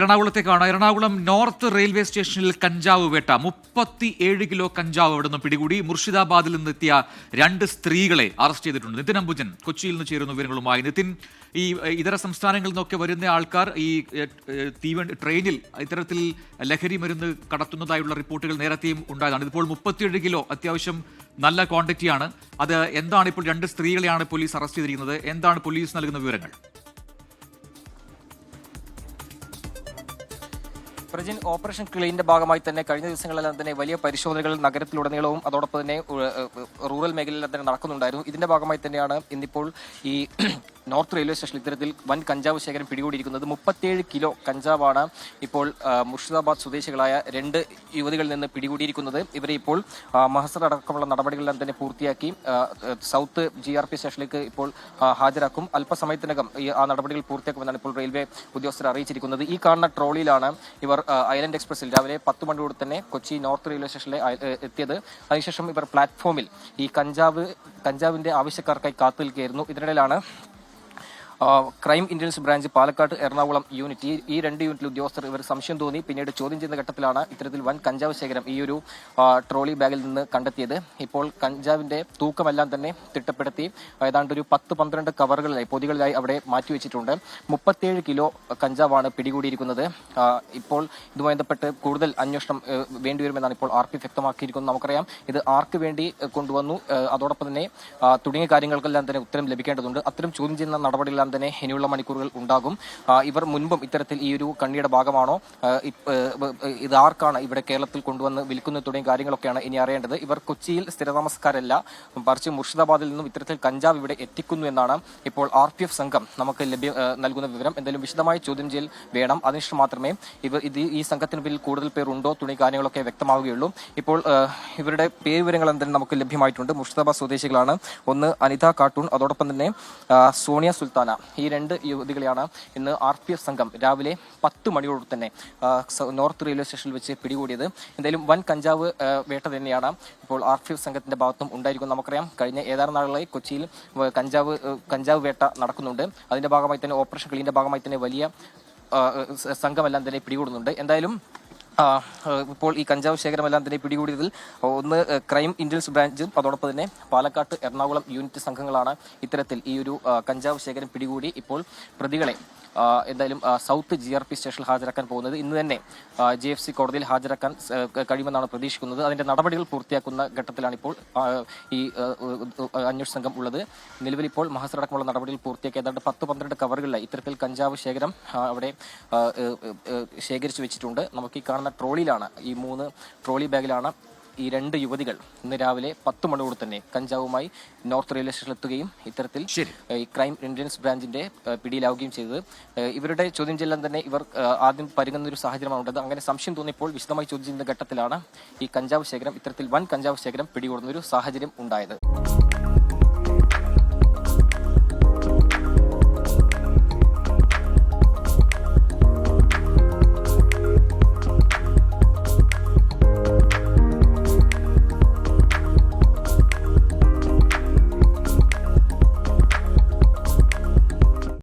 എറണാകുളത്തേക്കാണ്. Ernakulam north railway സ്റ്റേഷനിൽ കഞ്ചാവ് വേട്ട. മുപ്പത്തി ഏഴ് കിലോ കഞ്ചാവ് അവിടെ നിന്ന് പിടികൂടി മുർഷിദാബാദിൽ നിന്നെത്തിയ രണ്ട് സ്ത്രീകളെ അറസ്റ്റ് ചെയ്തിട്ടുണ്ട്. നിതിൻ അംബുജൻ കൊച്ചിയിൽ നിന്ന് ചേരുന്ന വിവരങ്ങളുമായി. നിതിൻ ഈ ഇതര സംസ്ഥാനങ്ങളിൽ നിന്നൊക്കെ വരുന്ന ആൾക്കാർ ഈ തീവണ്ടി ട്രെയിനിൽ ഇത്തരത്തിൽ ലഹരി മരുന്ന് കടത്തുന്നതായുള്ള റിപ്പോർട്ടുകൾ നേരത്തെയും ഉണ്ടായതാണ്. ഇതിപ്പോൾ മുപ്പത്തിയേഴ് കിലോ അത്യാവശ്യം നല്ല ക്വാണ്ടിറ്റിയാണ്. അത് എന്താണ് ഇപ്പോൾ രണ്ട് സ്ത്രീകളെയാണ് പോലീസ് അറസ്റ്റ് ചെയ്തിരിക്കുന്നത്? എന്താണ് പോലീസ് നൽകുന്ന വിവരങ്ങൾ? പ്രജിൻ ഓപ്പറേഷൻ ക്ലീനിന്റെ ഭാഗമായി തന്നെ കഴിഞ്ഞ ദിവസങ്ങളെല്ലാം തന്നെ വലിയ പരിശോധനകൾ നഗരത്തിലുടനീളവും അതോടൊപ്പം തന്നെ റൂറൽ മേഖലയിലെല്ലാം തന്നെ നടക്കുന്നുണ്ടായിരുന്നു. ഇതിന്റെ ഭാഗമായി തന്നെയാണ് ഇന്നിപ്പോൾ ഈ നോർത്ത് റെയിൽവേ സ്റ്റേഷൻ ഇത്തരത്തിൽ വൻ കഞ്ചാവ് ശേഖരം പിടികൂടിയിരിക്കുന്നത്. മുപ്പത്തിയേഴ് കിലോ കഞ്ചാവാണ് ഇപ്പോൾ മുർഷിദാബാദ് സ്വദേശികളായ രണ്ട് യുവതികളിൽ നിന്ന് പിടികൂടിയിരിക്കുന്നത്. ഇവരെ ഇപ്പോൾ മഹസർ അടക്കമുള്ള നടപടികളെല്ലാം തന്നെ പൂർത്തിയാക്കി സൗത്ത് ജി ആർ പി സ്റ്റേഷനിലേക്ക് ഇപ്പോൾ ഹാജരാക്കും. അല്പസമയത്തിനകം ആ നടപടികൾ പൂർത്തിയാക്കുമെന്നാണ് ഇപ്പോൾ റെയിൽവേ ഉദ്യോഗസ്ഥർ അറിയിച്ചിരിക്കുന്നത്. ഈ കാണുന്ന ട്രോളിയിലാണ് ഇവർ ഐലൻഡ് എക്സ്പ്രസിൽ രാവിലെ പത്ത് മണിയോട് തന്നെ കൊച്ചി നോർത്ത് റെയിൽവേ സ്റ്റേഷനിലെ എത്തിയത്. അതിനുശേഷം ഇവർ പ്ലാറ്റ്ഫോമിൽ ഈ കഞ്ചാവ് കഞ്ചാവിന്റെ ആവശ്യക്കാർക്കായി കാത്തു നിൽക്കുകയായിരുന്നു ഇതിനിടയിലാണ് crime intelligence branch Palakkad Ernakulam unit ഈ- രണ്ട് യൂണിറ്റിൽ ഉദ്യോഗസ്ഥർ ഇവർ സംശയം തോന്നി. പിന്നീട് ചോദ്യം ചെയ്യുന്ന ഘട്ടത്തിലാണ് ഇത്തരത്തിൽ വൻ കഞ്ചാവ് ശേഖരം ഈ ഒരു ട്രോളി ബാഗിൽ നിന്ന് കണ്ടെത്തിയത്. ഇപ്പോൾ കഞ്ചാവിന്റെ തൂക്കമെല്ലാം തന്നെ തിട്ടപ്പെടുത്തി. ഏതാണ്ട് ഒരു പത്ത് പന്ത്രണ്ട് കവറുകളിലായി പൊതികളിലായി അവിടെ മാറ്റിവെച്ചിട്ടുണ്ട് മുപ്പത്തിയേഴ് കിലോ കഞ്ചാവാണ് പിടികൂടിയിരിക്കുന്നത്. ഇപ്പോൾ ഇതുമായി ബന്ധപ്പെട്ട് കൂടുതൽ അന്വേഷണം വേണ്ടിവരുമെന്നാണ് ഇപ്പോൾ ആർ പി വ്യക്തമാക്കിയിരിക്കുന്നത്. നമുക്കറിയാം ഇത് ആർക്ക് വേണ്ടി കൊണ്ടുവന്നു? അതോടൊപ്പം തന്നെ തുടങ്ങിയ കാര്യങ്ങൾക്കെല്ലാം തന്നെ ഉത്തരം ലഭിക്കേണ്ടതുണ്ട്. അത്തരം ചോദ്യം ചെയ്യുന്ന നടപടികളെല്ലാം തന്നെ ഇനിയുള്ള മണിക്കൂറുകൾ ഉണ്ടാകും. ഇവർ മുൻപും ഇത്തരത്തിൽ ഈ ഒരു കണ്ണിയുടെ ഭാഗമാണോ? ഇത് ആർക്കാണ് ഇവിടെ കേരളത്തിൽ കൊണ്ടുവന്ന് വിൽക്കുന്നത് തുടങ്ങിയ കാര്യങ്ങളൊക്കെയാണ് ഇനി അറിയേണ്ടത്. ഇവർ കൊച്ചിയിൽ സ്ഥിരതാമസക്കാരല്ല. മറിച്ച് മുർഷിദാബാദിൽ നിന്നും ഇത്തരത്തിൽ കഞ്ചാവ് ഇവിടെ എത്തിക്കുന്നു എന്നാണ് ഇപ്പോൾ ആർ പി എഫ് സംഘം നമുക്ക് ലഭ്യ നൽകുന്ന വിവരം. എന്തായാലും വിശദമായ ചോദ്യം ചെയ്യൽ വേണം. അതിനുശേഷം മാത്രമേ ഇവർ ഇത് ഈ സംഘത്തിന് പിന്നിൽ കൂടുതൽ പേർ ഉണ്ടോ തുടങ്ങിയ കാര്യങ്ങളൊക്കെ വ്യക്തമാവുകയുള്ളൂ. ഇപ്പോൾ ഇവരുടെ പേര് വിവരങ്ങൾ എന്തായാലും നമുക്ക് ലഭ്യമായിട്ടുണ്ട്. മുർഷിദാബാദ് സ്വദേശികളാണ്. ഒന്ന് അനിത കാട്ടൂൺ അതോടൊപ്പം തന്നെ സോണിയ സുൽത്താന. ഈ രണ്ട് യുവതികളെയാണ് ഇന്ന് ആർ പി എഫ് സംഘം രാവിലെ പത്ത് മണിയോട് തന്നെ നോർത്ത് റെയിൽവേ സ്റ്റേഷനിൽ വെച്ച് പിടികൂടിയത്. എന്തായാലും വൻ കഞ്ചാവ് വേട്ട തന്നെയാണ്. ഇപ്പോൾ ആർ പി എഫ് സംഘത്തിന്റെ ഭാഗത്തും ഉണ്ടായിരിക്കും നമുക്കറിയാം. കഴിഞ്ഞ ഏതാനും നാളുകളായി കൊച്ചിയിൽ കഞ്ചാവ് കഞ്ചാവ് വേട്ട നടക്കുന്നുണ്ട്. അതിന്റെ ഭാഗമായി തന്നെ ഓപ്പറേഷൻ ക്ലീനിന്റെ ഭാഗമായി തന്നെ വലിയ സംഘമെല്ലാം തന്നെ പിടികൂടുന്നുണ്ട്. എന്തായാലും ഇപ്പോൾ ഈ കഞ്ചാവ് ശേഖരമെല്ലാം തന്നെ പിടികൂടിയതിൽ ഒന്ന് ക്രൈം ഇന്റലിജൻസ് ബ്രാഞ്ചും അതോടൊപ്പം തന്നെ പാലക്കാട്ട് എറണാകുളം യൂണിറ്റ് സംഘങ്ങളാണ് ഇത്തരത്തിൽ ഈ ഒരു ആ, കഞ്ചാവ് ശേഖരം പിടികൂടി ഇപ്പോൾ പ്രതികളെ എന്തായാലും സൗത്ത് ജി ആർ പി സ്റ്റേഷനിൽ ഹാജരാക്കാൻ പോകുന്നത്. ഇന്ന് തന്നെ ജി എഫ് സി കോടതിയിൽ ഹാജരാക്കാൻ കഴിയുമെന്നാണ് പ്രതീക്ഷിക്കുന്നത്. അതിന്റെ നടപടികൾ പൂർത്തിയാക്കുന്ന ഘട്ടത്തിലാണ് ഇപ്പോൾ ഈ ആ, അന്വേഷണ സംഘം ഉള്ളത്. നിലവിൽ ഇപ്പോൾ മഹസർ നടപടികൾ പൂർത്തിയാക്കി ഏതാണ്ട് പത്ത് പന്ത്രണ്ട് കവറുകളിലായി ഇത്തരത്തിൽ കഞ്ചാവ് ശേഖരം അവിടെ ആ, ശേഖരിച്ചു വെച്ചിട്ടുണ്ട്. നമുക്ക് ഈ കാണുന്ന ട്രോളിയിലാണ് ഈ മൂന്ന് ട്രോളി ബാഗിലാണ് ഈ രണ്ട് യുവതികൾ ഇന്ന് രാവിലെ പത്ത് മണിയോട് തന്നെ കഞ്ചാവുമായി നോർത്ത് റെയിൽവേ സ്റ്റേഷനിൽ എത്തുകയും ഇത്തരത്തിൽ ഈ ക്രൈം ഇന്റലിജൻസ് ബ്രാഞ്ചിന്റെ പിടിയിലാവുകയും ചെയ്തത്. ഇവരുടെ ചോദ്യം ചെയ്യലാൻ തന്നെ ഇവർ ആദ്യം പരുങ്ങുന്ന ഒരു സാഹചര്യമാണ് ഉണ്ടത് അങ്ങനെ സംശയം തോന്നിയപ്പോൾ വിശദമായി ചോദ്യം ചെയ്യുന്ന ഘട്ടത്തിലാണ് ഈ കഞ്ചാവ് ശേഖരം ഇത്തരത്തിൽ വൻ കഞ്ചാവ് ശേഖരം പിടികൂടുന്ന ഒരു സാഹചര്യം ഉണ്ടായത്.